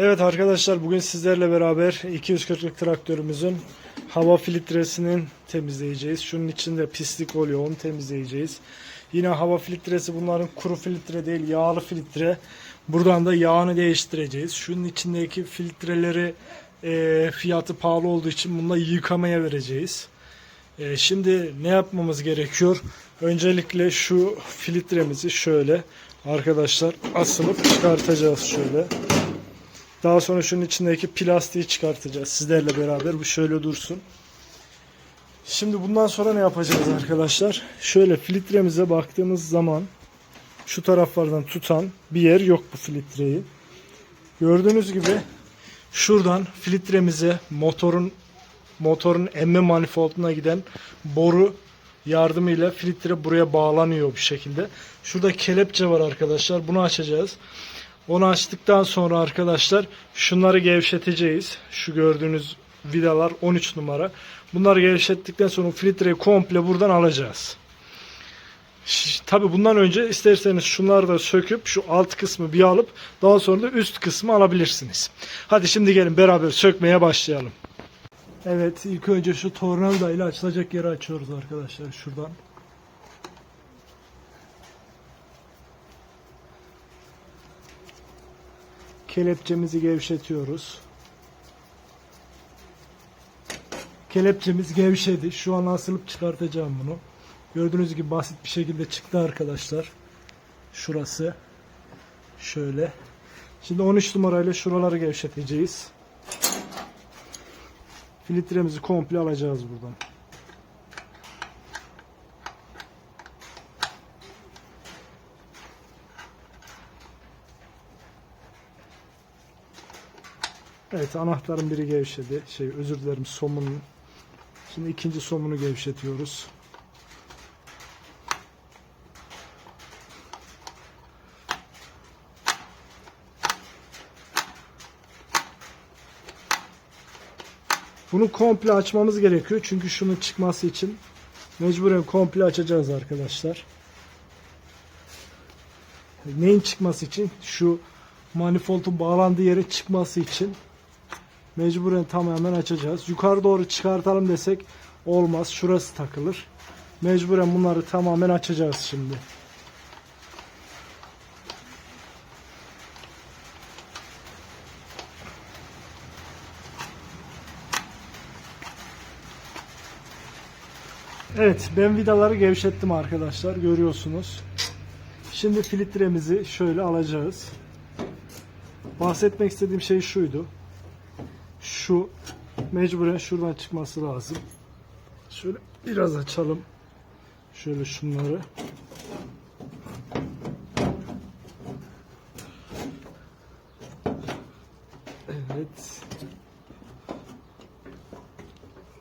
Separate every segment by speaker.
Speaker 1: Evet arkadaşlar bugün sizlerle beraber 240'lık traktörümüzün hava filtresinin temizleyeceğiz. Şunun içinde pislik oluyor onu temizleyeceğiz. Yine hava filtresi bunların kuru filtre değil yağlı filtre. Buradan da yağını değiştireceğiz. Şunun içindeki filtreleri e, fiyatı pahalı olduğu için bunları yıkamaya vereceğiz. E, şimdi ne yapmamız gerekiyor? Öncelikle şu filtremizi şöyle arkadaşlar asılıp çıkartacağız şöyle. Daha sonra şunun içindeki plastiği çıkartacağız sizlerle beraber. Bu şöyle dursun. Şimdi bundan sonra ne yapacağız arkadaşlar? Şöyle filtremize baktığımız zaman şu taraflardan tutan bir yer yok bu filtreyi. Gördüğünüz gibi şuradan filtremize motorun motorun emme manifolduna giden boru yardımıyla filtre buraya bağlanıyor bu şekilde. Şurada kelepçe var arkadaşlar. Bunu açacağız. Onu açtıktan sonra arkadaşlar şunları gevşeteceğiz. Şu gördüğünüz vidalar 13 numara. Bunları gevşettikten sonra filtreyi komple buradan alacağız. Tabi bundan önce isterseniz şunları da söküp şu alt kısmı bir alıp daha sonra da üst kısmı alabilirsiniz. Hadi şimdi gelin beraber sökmeye başlayalım. Evet ilk önce şu tornavida ile açılacak yeri açıyoruz arkadaşlar şuradan. Kelepçemizi gevşetiyoruz. Kelepçemiz gevşedi. Şu an asılıp çıkartacağım bunu. Gördüğünüz gibi basit bir şekilde çıktı arkadaşlar. Şurası. Şöyle. Şimdi 13 numarayla şuraları gevşeteceğiz. Filtremizi komple alacağız buradan. Evet anahtarın biri gevşedi. Şey özür dilerim somunun. Şimdi ikinci somunu gevşetiyoruz. Bunu komple açmamız gerekiyor. Çünkü şunun çıkması için mecburen komple açacağız arkadaşlar. Neyin çıkması için? Şu manifoldun bağlandığı yerin çıkması için mecburen tamamen açacağız. Yukarı doğru çıkartalım desek olmaz. Şurası takılır. Mecburen bunları tamamen açacağız şimdi. Evet ben vidaları gevşettim arkadaşlar görüyorsunuz. Şimdi filtremizi şöyle alacağız. Bahsetmek istediğim şey şuydu. Şu mecburen şuradan çıkması lazım. Şöyle biraz açalım. Şöyle şunları. Evet.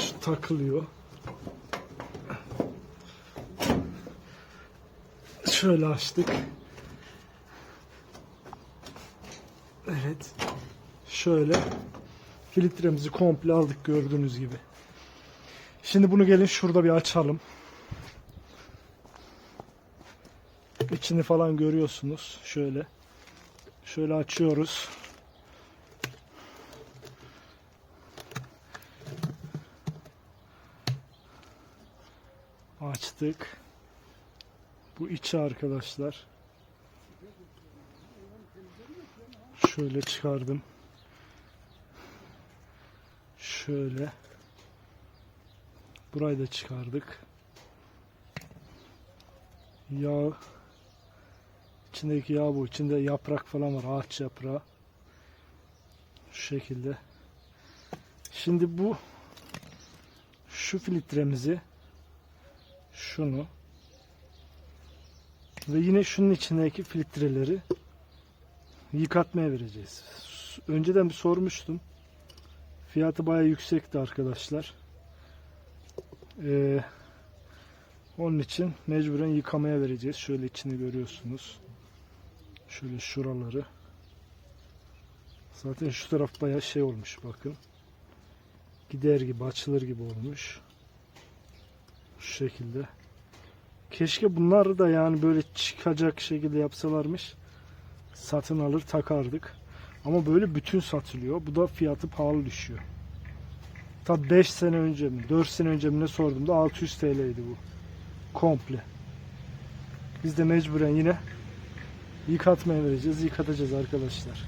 Speaker 1: Şu takılıyor. Şöyle açtık. Evet. Şöyle filtremizi komple aldık gördüğünüz gibi. Şimdi bunu gelin şurada bir açalım. İçini falan görüyorsunuz. Şöyle. Şöyle açıyoruz. Açtık. Bu içi arkadaşlar. Şöyle çıkardım. Şöyle. Burayı da çıkardık. Yağ. İçindeki yağ bu. İçinde yaprak falan var. Ağaç yaprağı. Şu şekilde. Şimdi bu şu filtremizi şunu ve yine şunun içindeki filtreleri yıkatmaya vereceğiz. Önceden bir sormuştum. Fiyatı baya yüksekti arkadaşlar. Ee, onun için mecburen yıkamaya vereceğiz. Şöyle içini görüyorsunuz. Şöyle şuraları. Zaten şu taraf baya şey olmuş bakın. Gider gibi açılır gibi olmuş. Şu şekilde. Keşke bunları da yani böyle çıkacak şekilde yapsalarmış. Satın alır takardık. Ama böyle bütün satılıyor. Bu da fiyatı pahalı düşüyor. Tabi 5 sene önce mi 4 sene önce mi ne sorduğumda 600 TL'ydi bu. Komple. Biz de mecburen yine yıkatmaya vereceğiz. Yıkatacağız arkadaşlar.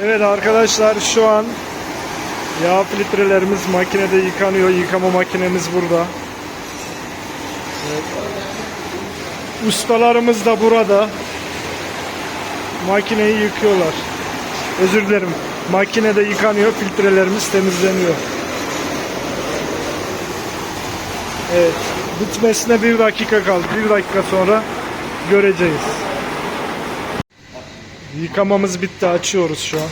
Speaker 1: Evet arkadaşlar şu an yağ filtrelerimiz makinede yıkanıyor. Yıkama makinemiz burada. Evet. Ustalarımız da burada. Makineyi yıkıyorlar. Özür dilerim. Makinede yıkanıyor. Filtrelerimiz temizleniyor. Evet. Bitmesine bir dakika kaldı. Bir dakika sonra göreceğiz. Yıkamamız bitti. Açıyoruz şu an.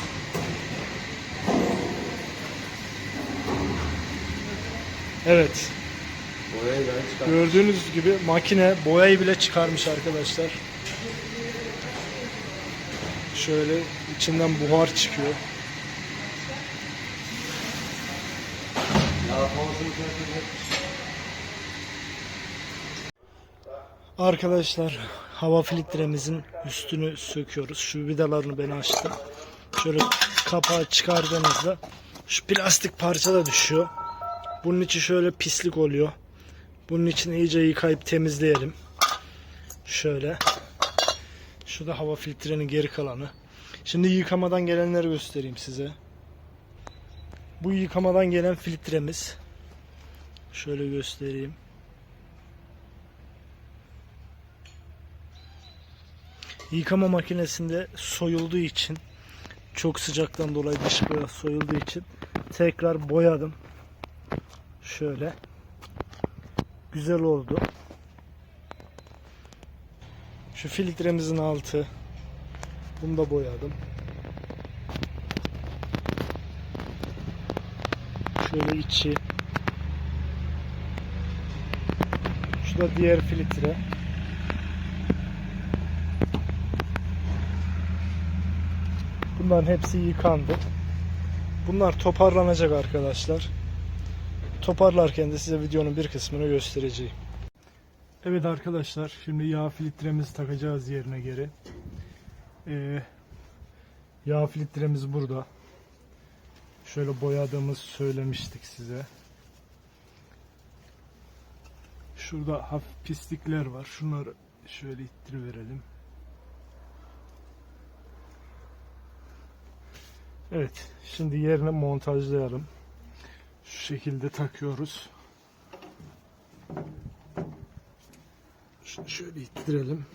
Speaker 1: Evet. Gördüğünüz gibi makine boyayı bile çıkarmış arkadaşlar. Şöyle içinden buhar çıkıyor. Arkadaşlar hava filtremizin üstünü söküyoruz. Şu vidalarını ben açtım. Şöyle kapağı çıkardığınızda şu plastik parça da düşüyor. Bunun içi şöyle pislik oluyor. Bunun için iyice yıkayıp temizleyelim. Şöyle. Şu da hava filtrenin geri kalanı. Şimdi yıkamadan gelenleri göstereyim size. Bu yıkamadan gelen filtremiz. Şöyle göstereyim. Yıkama makinesinde soyulduğu için çok sıcaktan dolayı dış boya soyulduğu için tekrar boyadım. Şöyle. Güzel oldu. Şu filtremizin altı. Bunu da boyadım. Şöyle içi. Şu da diğer filtre. Bunların hepsi yıkandı. Bunlar toparlanacak arkadaşlar. Toparlarken de size videonun bir kısmını göstereceğim. Evet arkadaşlar şimdi yağ filtremizi takacağız yerine geri. Ee, yağ filtremiz burada. Şöyle boyadığımız söylemiştik size. Şurada hafif pislikler var. Şunları şöyle ittiriverelim. Evet, şimdi yerine montajlayalım. Şu şekilde takıyoruz. Şunu şöyle ittirelim.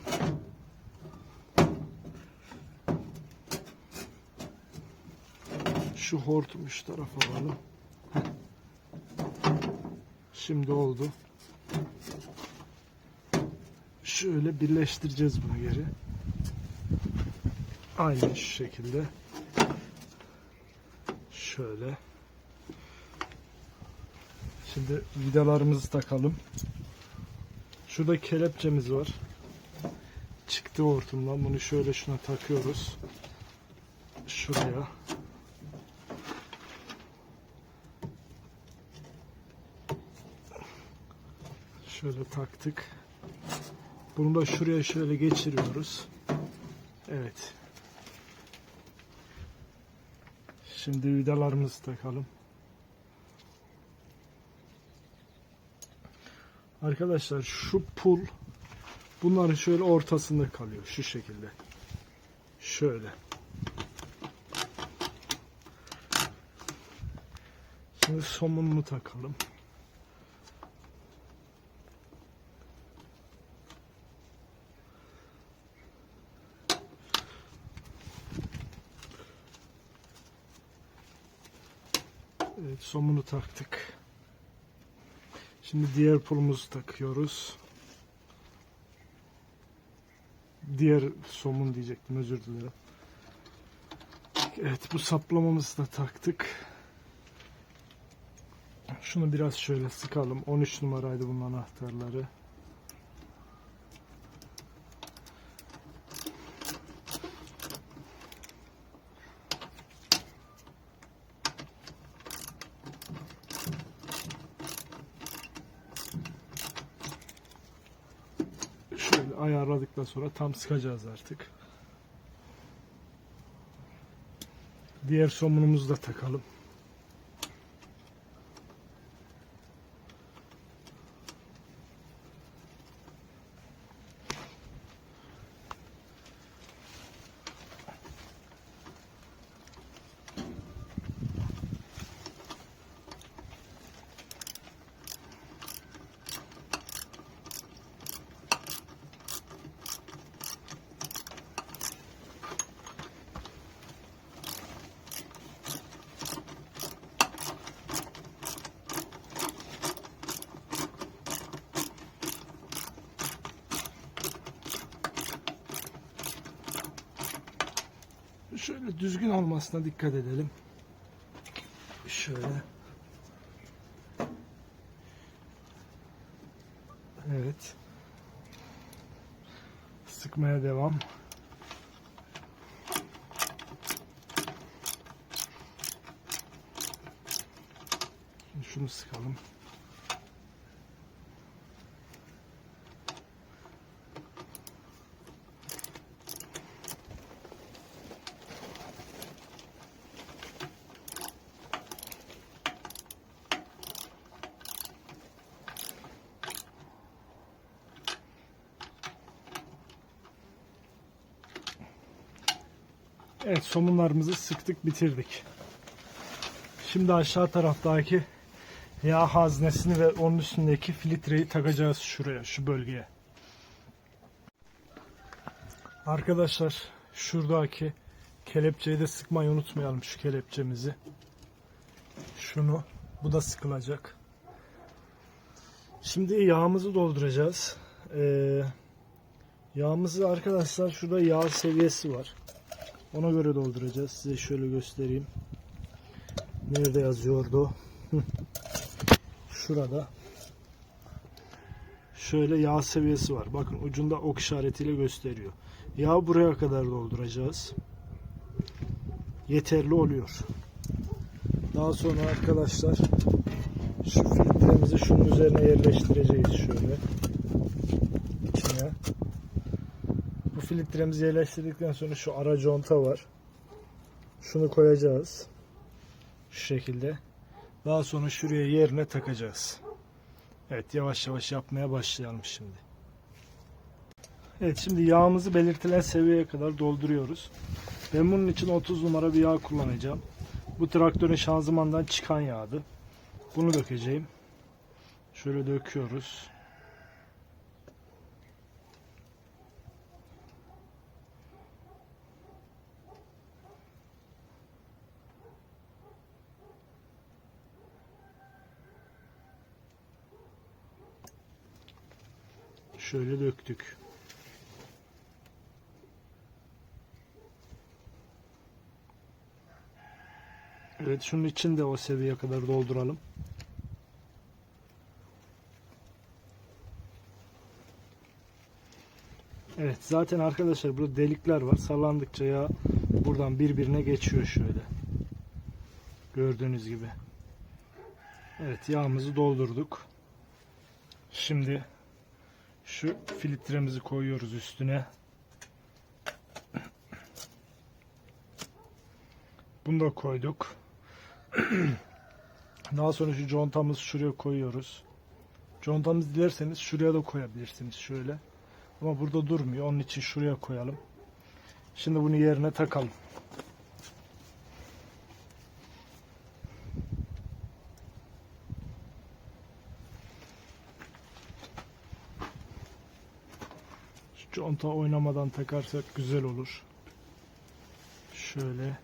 Speaker 1: Şu hortumu şu tarafa alalım. Şimdi oldu. Şöyle birleştireceğiz bunu geri. Aynen şu şekilde. Şöyle. Şimdi vidalarımızı takalım. Şurada kelepçemiz var. Çıktı hortumdan. Bunu şöyle şuna takıyoruz. Şuraya. Şöyle taktık. Bunu da şuraya şöyle geçiriyoruz. Evet. Şimdi vidalarımızı takalım. Arkadaşlar şu pul bunların şöyle ortasında kalıyor şu şekilde. Şöyle. Şimdi somununu takalım. Evet somunu taktık. Şimdi diğer pulumuzu takıyoruz. Diğer somun diyecektim özür dilerim. Evet bu saplamamızı da taktık. Şunu biraz şöyle sıkalım. 13 numaraydı bunun anahtarları. Ayarladıktan sonra tam sıkacağız artık. Diğer somunumuzu da takalım. Şöyle düzgün olmasına dikkat edelim. Şöyle. Evet. Sıkmaya devam. Şimdi şunu sıkalım. Evet somunlarımızı sıktık bitirdik. Şimdi aşağı taraftaki yağ haznesini ve onun üstündeki filtreyi takacağız şuraya şu bölgeye. Arkadaşlar şuradaki kelepçeyi de sıkmayı unutmayalım şu kelepçemizi. Şunu bu da sıkılacak. Şimdi yağımızı dolduracağız. Ee, yağımızı arkadaşlar şurada yağ seviyesi var. Ona göre dolduracağız. Size şöyle göstereyim. Nerede yazıyordu? Şurada. Şöyle yağ seviyesi var. Bakın ucunda ok işaretiyle gösteriyor. Yağı buraya kadar dolduracağız. Yeterli oluyor. Daha sonra arkadaşlar şu filtremizi şunun üzerine yerleştireceğiz şöyle. İçine. Bu filtremizi yerleştirdikten sonra şu ara conta var. Şunu koyacağız. Şu şekilde. Daha sonra şuraya yerine takacağız. Evet yavaş yavaş yapmaya başlayalım şimdi. Evet şimdi yağımızı belirtilen seviyeye kadar dolduruyoruz. Ben bunun için 30 numara bir yağ kullanacağım. Bu traktörün şanzımandan çıkan yağdı. Bunu dökeceğim. Şöyle döküyoruz. Şöyle döktük. Evet şunun için de o seviyeye kadar dolduralım. Evet zaten arkadaşlar burada delikler var. Sallandıkça yağ buradan birbirine geçiyor şöyle. Gördüğünüz gibi. Evet yağımızı doldurduk. Şimdi şu filtremizi koyuyoruz üstüne. Bunu da koyduk. Daha sonra şu contamızı şuraya koyuyoruz. Contamızı dilerseniz şuraya da koyabilirsiniz şöyle. Ama burada durmuyor. Onun için şuraya koyalım. Şimdi bunu yerine takalım. Conta oynamadan takarsak güzel olur. Şöyle.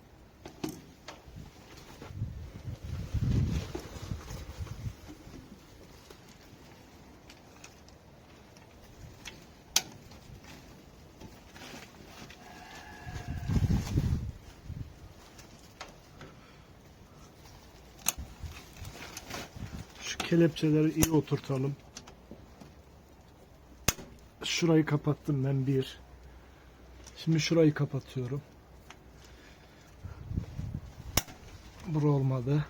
Speaker 1: Şu kelepçeleri iyi oturtalım. Şurayı kapattım ben bir. Şimdi şurayı kapatıyorum. Bura olmadı.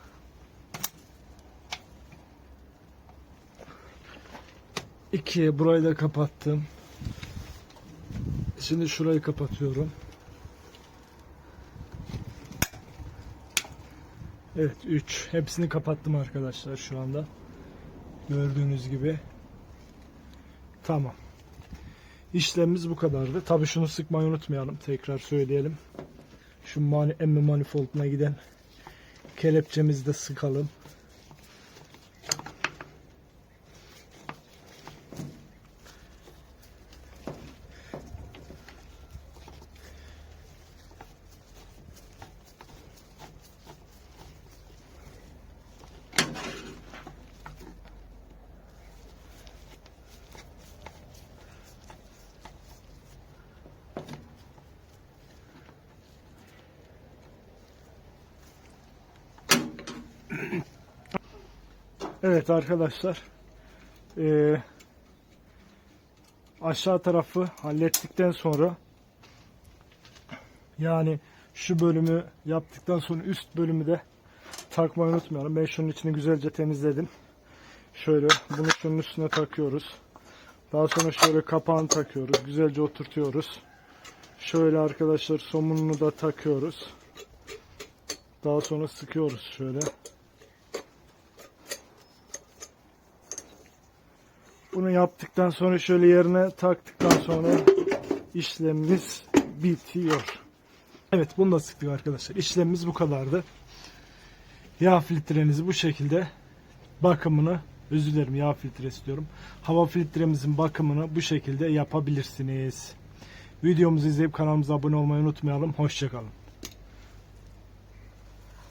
Speaker 1: İkiye burayı da kapattım. Şimdi şurayı kapatıyorum. Evet 3. Hepsini kapattım arkadaşlar şu anda. Gördüğünüz gibi. Tamam. İşlemimiz bu kadardı. Tabii şunu sıkmayı unutmayalım. Tekrar söyleyelim. Şu mani, emme manifolduna giden kelepçemizi de sıkalım. Evet arkadaşlar. Ee, aşağı tarafı hallettikten sonra yani şu bölümü yaptıktan sonra üst bölümü de takmayı unutmayalım. Ben şunun içini güzelce temizledim. Şöyle bunu şunun üstüne takıyoruz. Daha sonra şöyle kapağını takıyoruz. Güzelce oturtuyoruz. Şöyle arkadaşlar somununu da takıyoruz. Daha sonra sıkıyoruz şöyle. Bunu yaptıktan sonra şöyle yerine taktıktan sonra işlemimiz bitiyor. Evet bunu da sıktık arkadaşlar. İşlemimiz bu kadardı. Yağ filtrenizi bu şekilde bakımını özür dilerim yağ filtresi diyorum. Hava filtremizin bakımını bu şekilde yapabilirsiniz. Videomuzu izleyip kanalımıza abone olmayı unutmayalım. Hoşçakalın.